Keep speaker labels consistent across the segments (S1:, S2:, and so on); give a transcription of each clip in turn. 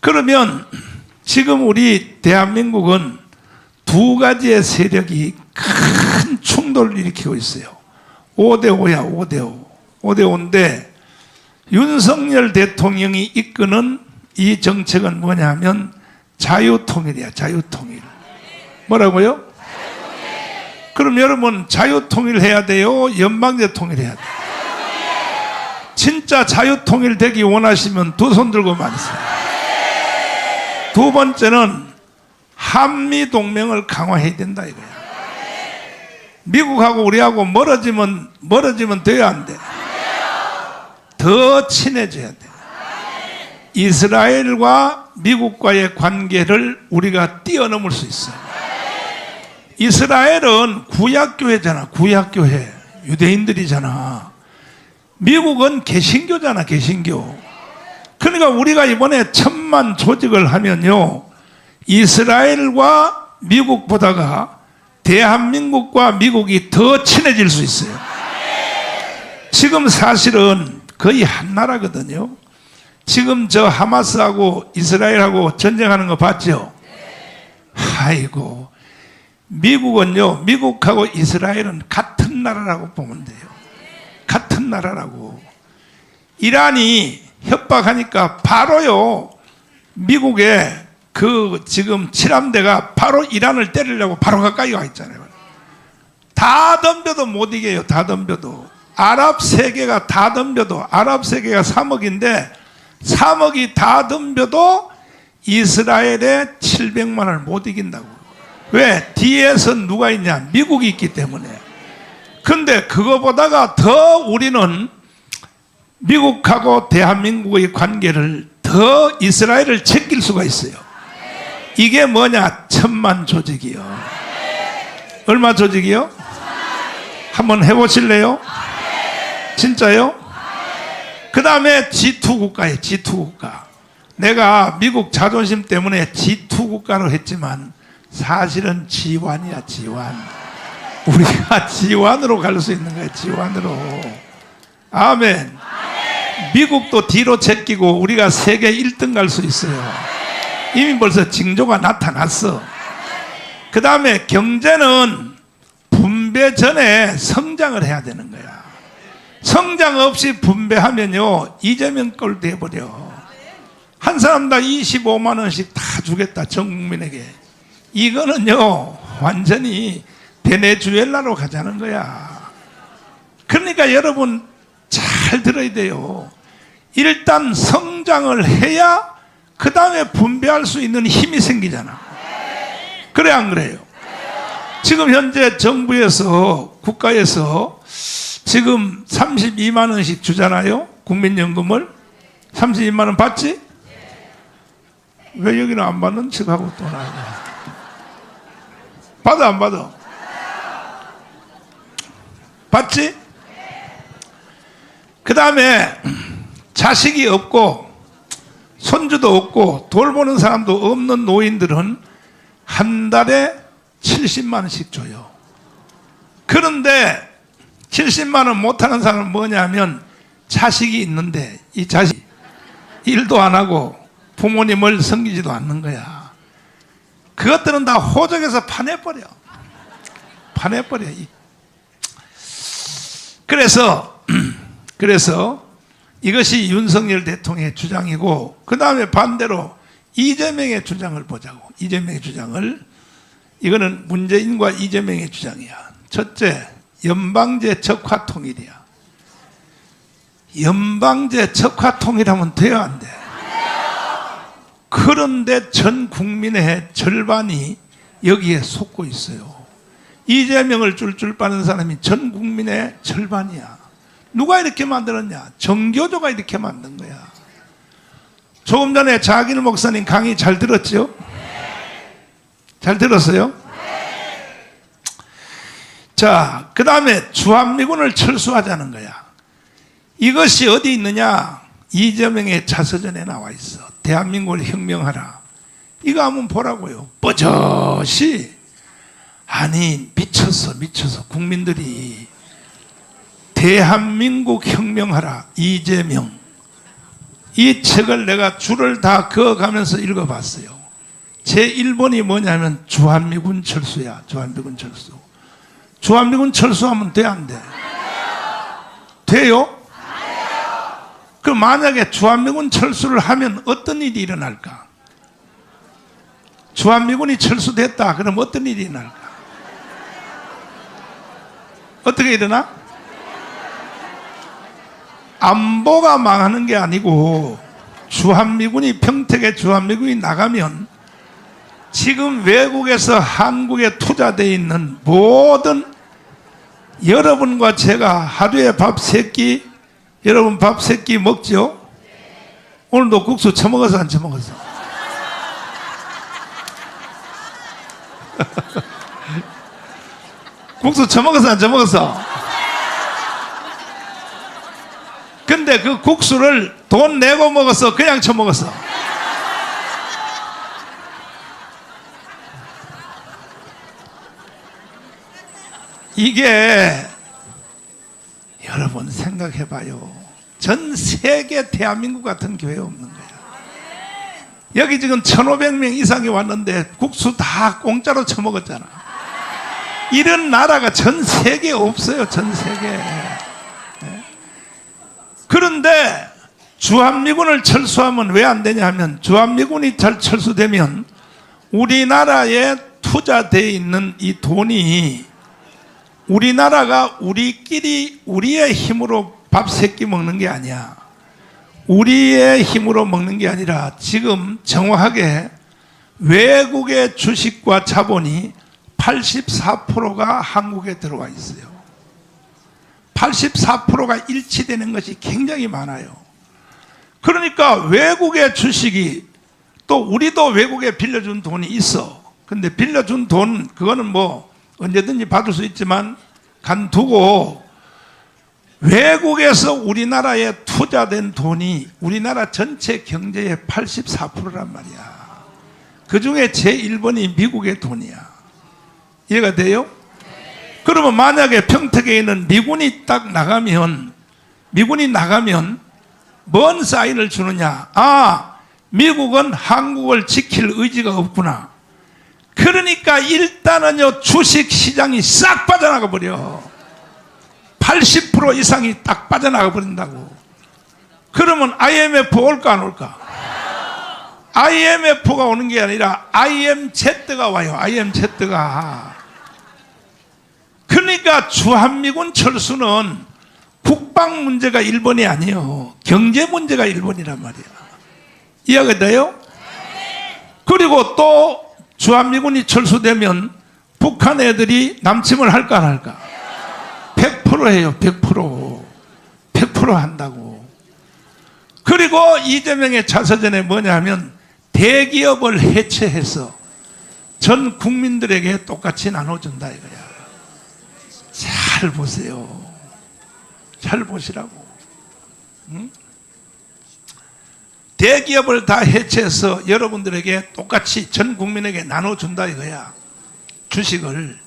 S1: 그러면 지금 우리 대한민국은 두 가지의 세력이 큰 충돌을 일으키고 있어요. 5대5야, 5대5. 5대5인데 윤석열 대통령이 이끄는 이 정책은 뭐냐면 자유통일이야, 자유통일. 뭐라고요? 그럼 여러분 자유통일 해야 돼요? 연방제 통일해야 돼요? 진짜 자유통일 되기 원하시면 두 손 들고 말세요. 두 번째는 한미 동맹을 강화해야 된다 이거야. 미국하고 우리하고 멀어지면 멀어지면 돼야 안 돼. 더 친해져야 돼. 이스라엘과 미국과의 관계를 우리가 뛰어넘을 수 있어요. 이스라엘은 구약교회잖아, 구약교회. 유대인들이잖아. 미국은 개신교잖아, 개신교. 그러니까 우리가 이번에 천만 조직을 하면요. 이스라엘과 미국보다가 대한민국과 미국이 더 친해질 수 있어요. 지금 사실은 거의 한 나라거든요. 지금 저 하마스하고 이스라엘하고 전쟁하는 거 봤죠? 아이고. 미국은요, 미국하고 이스라엘은 같은 나라라고 보면 돼요. 같은 나라라고. 이란이 협박하니까 바로요, 미국에 그 지금 칠함대가 바로 이란을 때리려고 바로 가까이 와 있잖아요. 다 덤벼도 못 이겨요, 다 덤벼도. 아랍 세계가 다 덤벼도, 아랍 세계가 3억인데, 3억이 다 덤벼도 이스라엘의 700만을 못 이긴다고. 왜? 뒤에서 누가 있냐? 미국이 있기 때문에. 근데 그거보다가 더 우리는 미국하고 대한민국의 관계를 더 이스라엘을 챙길 수가 있어요. 이게 뭐냐? 천만 조직이요. 얼마 조직이요? 한번 해보실래요? 진짜요? 그 다음에 G2 국가에 G2 국가. 내가 미국 자존심 때문에 G2 국가로 했지만 사실은 G1이야, G1. 우리가 G1으로 갈 수 있는 거야, G1으로. 아멘. 미국도 뒤로 제끼고 우리가 세계 1등 갈 수 있어요. 이미 벌써 징조가 나타났어. 그 다음에 경제는 분배 전에 성장을 해야 되는 거야. 성장 없이 분배하면요, 이재명 꼴 돼버려. 한 사람당 25만 원씩 다 주겠다, 전 국민에게. 이거는요, 완전히 베네수엘라로 가자는 거야. 그러니까 여러분 잘 들어야 돼요. 일단 성장을 해야 그 다음에 분배할 수 있는 힘이 생기잖아. 그래, 안 그래요? 지금 현재 정부에서, 국가에서 지금 32만 원씩 주잖아요. 국민연금을. 32만 원 받지? 왜 여기는 안 받는 척하고 또 나야? 받아 안 받아? 받지? 그 다음에 자식이 없고 손주도 없고 돌보는 사람도 없는 노인들은 한 달에 70만 원씩 줘요. 그런데 70만 원 못하는 사람은 뭐냐면 자식이 있는데 이 자식 일도 안 하고 부모님을 섬기지도 않는 거야. 그것들은 다 호적에서 파내버려. 파내버려. 그래서, 그래서 이것이 윤석열 대통령의 주장이고, 그 다음에 반대로 이재명의 주장을 보자고. 이재명의 주장을. 이거는 문재인과 이재명의 주장이야. 첫째, 연방제 적화 통일이야. 연방제 적화 통일하면 돼야 안 돼. 그런데 전 국민의 절반이 여기에 속고 있어요. 이재명을 쫄쫄 빠는 사람이 전 국민의 절반이야. 누가 이렇게 만들었냐? 정교조가 이렇게 만든 거야. 조금 전에 자기를 목사님 강의 잘 들었죠? 잘 들었어요? 자, 그 다음에 주한미군을 철수하자는 거야. 이것이 어디 있느냐? 이재명의 자서전에 나와 있어. 대한민국을 혁명하라. 이거 한번 보라고요. 뻗젓이 아니 미쳤어 미쳐서 국민들이 대한민국 혁명하라 이재명 이 책을 내가 줄을 다 그어가면서 읽어봤어요. 제 1번이 뭐냐면 주한미군 철수야. 주한미군 철수. 주한미군 철수하면 돼, 안 돼? 돼요? 그 만약에 주한미군 철수를 하면 어떤 일이 일어날까? 주한미군이 철수됐다. 그럼 어떤 일이 일어날까? 어떻게 일어나? 안보가 망하는 게 아니고 주한미군이 평택에 주한미군이 나가면 지금 외국에서 한국에 투자되어 있는 모든 여러분과 제가 하루에 밥 세 끼, 여러분 밥 세 끼 먹죠? 오늘도 국수 처먹어서 안 처먹었어? 국수 처먹어서 안 처먹었어? 근데 그 국수를 돈 내고 먹었어? 그냥 처먹었어? 이게 여러분 생각해 봐요. 전 세계 대한민국 같은 교회 없는 거야. 여기 지금 1,500명 이상이 왔는데 국수 다 공짜로 처먹었잖아. 이런 나라가 전 세계에 없어요. 전 세계에. 네. 그런데 주한미군을 철수하면 왜 안 되냐 하면 주한미군이 잘 철수되면 우리나라에 투자되어 있는 이 돈이 우리나라가 우리끼리 우리의 힘으로 밥 세끼 먹는 게 아니야. 우리의 힘으로 먹는 게 아니라 지금 정확하게 외국의 주식과 자본이 84%가 한국에 들어와 있어요. 84%가 일치되는 것이 굉장히 많아요. 그러니까 외국의 주식이 또 우리도 외국에 빌려준 돈이 있어. 근데 빌려준 돈, 그거는 뭐 언제든지 받을 수 있지만 간 두고 외국에서 우리나라에 투자된 돈이 우리나라 전체 경제의 84%란 말이야. 그 중에 제1번이 미국의 돈이야. 이해가 돼요? 그러면 만약에 평택에 있는 미군이 딱 나가면, 미군이 나가면 뭔 사인을 주느냐? 아, 미국은 한국을 지킬 의지가 없구나. 그러니까 일단은요 주식 시장이 싹 빠져나가 버려. 80% 이상이 딱 빠져나가 버린다고. 그러면 IMF 올까 안 올까? IMF가 오는 게 아니라 IMZ가 와요. IMZ가. 그러니까 주한미군 철수는 국방 문제가 1번이 아니에요. 경제 문제가 1번이란 말이야. 이해가 돼요? 그리고 또 주한미군이 철수되면 북한 애들이 남침을 할까 안 할까? 100% 해요. 100%. 100% 한다고. 그리고 이재명의 자서전에 뭐냐 하면 대기업을 해체해서 전 국민들에게 똑같이 나눠준다 이거야. 잘 보세요. 잘 보시라고. 응? 대기업을 다 해체해서 여러분들에게 똑같이 전 국민에게 나눠준다 이거야. 주식을.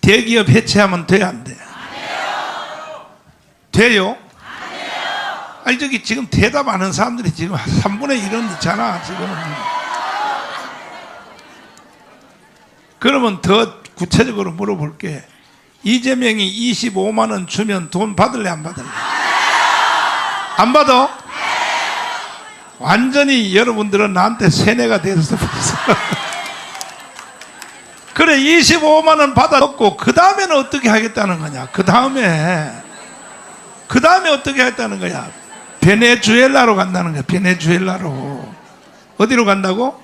S1: 대기업 해체하면 돼, 안 돼? 돼요? 아니, 저기 지금 대답 하는 사람들이 지금 3분의 1은 있잖아, 지금. 그러면 더 구체적으로 물어볼게. 이재명이 25만 원 주면 돈 받을래, 안 받을래? 안 받아? 완전히 여러분들은 나한테 세뇌가 돼서. 그래 25만 원 받아 놓고 그 다음에는 어떻게 하겠다는 거냐? 그 다음에 그 다음에 어떻게 하겠다는 거야? 베네수엘라로 간다는 거야. 베네수엘라로 어디로 간다고?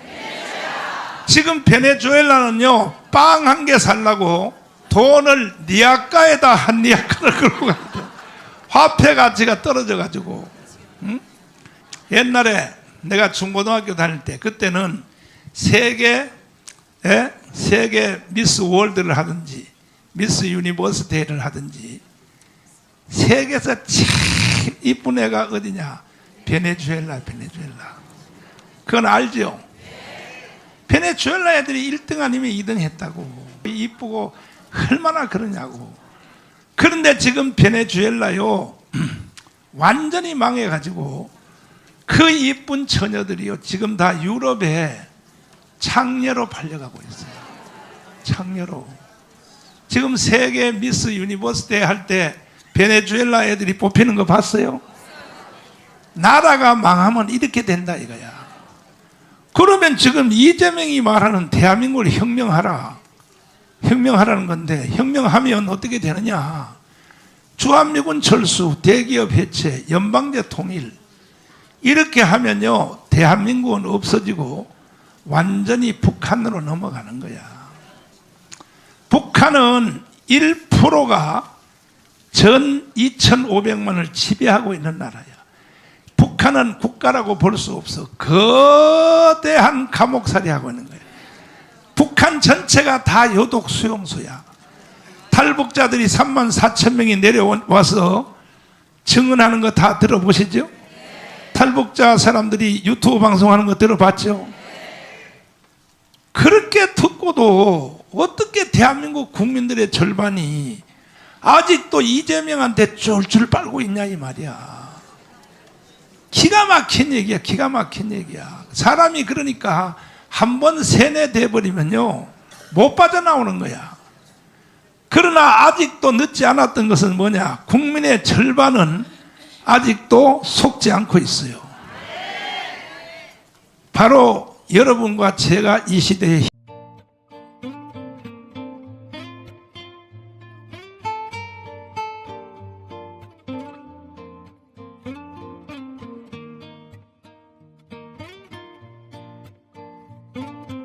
S1: 지금 베네수엘라는요 빵 한 개 살라고 돈을 니아까에다 한 니아까를 끌고 가거든. 화폐 가치가 떨어져 가지고. 응? 옛날에 내가 중고등학교 다닐 때 그때는 세계 에? 세계 미스 월드를 하든지 미스 유니버스데이를 하든지 세계에서 제일 이쁜 애가 어디냐 베네수엘라 베네수엘라 그건 알죠 베네수엘라 애들이 1등 아니면 2등 했다고 이쁘고 얼마나 그러냐고 그런데 지금 베네수엘라요 완전히 망해가지고 그 이쁜 처녀들이요 지금 다 유럽에 창녀로 팔려가고 있어요. 창녀로. 지금 세계 미스 유니버스대 할때 베네수엘라 애들이 뽑히는 거 봤어요? 나라가 망하면 이렇게 된다 이거야. 그러면 지금 이재명이 말하는 대한민국을 혁명하라. 혁명하라는 건데 혁명하면 어떻게 되느냐? 주한미군 철수, 대기업 해체, 연방제 통일 이렇게 하면요 대한민국은 없어지고 완전히 북한으로 넘어가는 거야. 북한은 1%가 전 2,500만을 지배하고 있는 나라야. 북한은 국가라고 볼 수 없어. 거대한 감옥살이 하고 있는 거야. 북한 전체가 다 요독 수용소야. 탈북자들이 3만 4천 명이 내려와서 증언하는 거 다 들어보시죠? 탈북자 사람들이 유튜브 방송하는 거 들어봤죠? 그렇게 듣고도 어떻게 대한민국 국민들의 절반이 아직도 이재명한테 쫄줄 빨고 있냐 이 말이야. 기가 막힌 얘기야, 기가 막힌 얘기야. 사람이 그러니까 한 번 세뇌돼 버리면요 못 빠져나오는 거야. 그러나 아직도 늦지 않았던 것은 뭐냐? 국민의 절반은 아직도 속지 않고 있어요. 바로 여러분과 제가 이 시대의 Thank you.